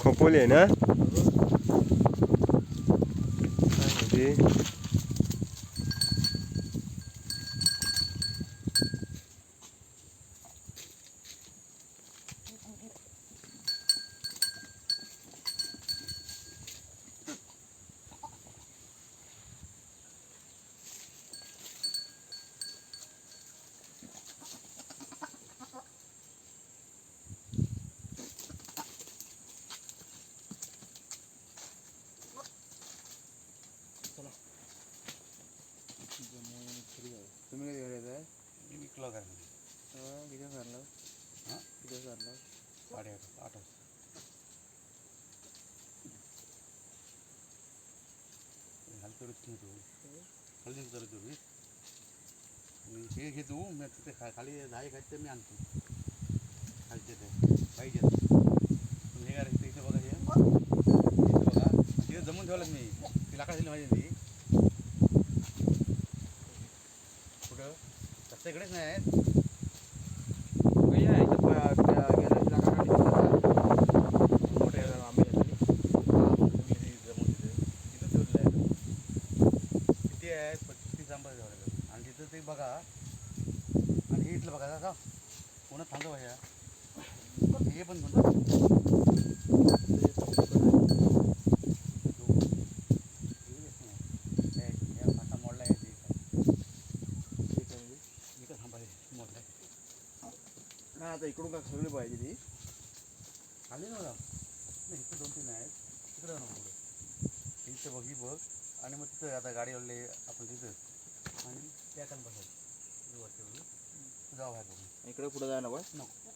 खोपोली आहे ना? काय माहिती तुम्ही कधी घरी आहे मी विकला काय किती सरलं हां किती सरलं साडेआठ आठ वाजता हलकं करत नाही तू हल्दी करत तू मी आणि हे घे तू मी तिथे खा खाली दहा खायचं ते मी आणतो खालचे ते पाहिजे पण हे काय रे, इथे बघा हे इथे बघा तिथे जमून ठेवलं मी ती लाकडा दिली माझी ती कुठं तसं इकडेच नाही आहेत. मोठे किती आहेत? पस्तीस आंबा आणि तिथं ते बघा. आणि हे इथलं बघा का पुन्हा थांबा ह्या हे पण म्हणतो मोडला आहे इथं थांबा मोडला आहे आता इकडून का सगळी पाहिजे ती. खाली ना नाही इथं दोन तीन आहेत. तिकडं ना पुढे. इथं बघ ही बघ. आणि मग तिथं आता गाडीवाले आपण तिथं. आणि त्या कान बसायचं जाऊ आहे बघू इकडे पुढे जायला नको. नको.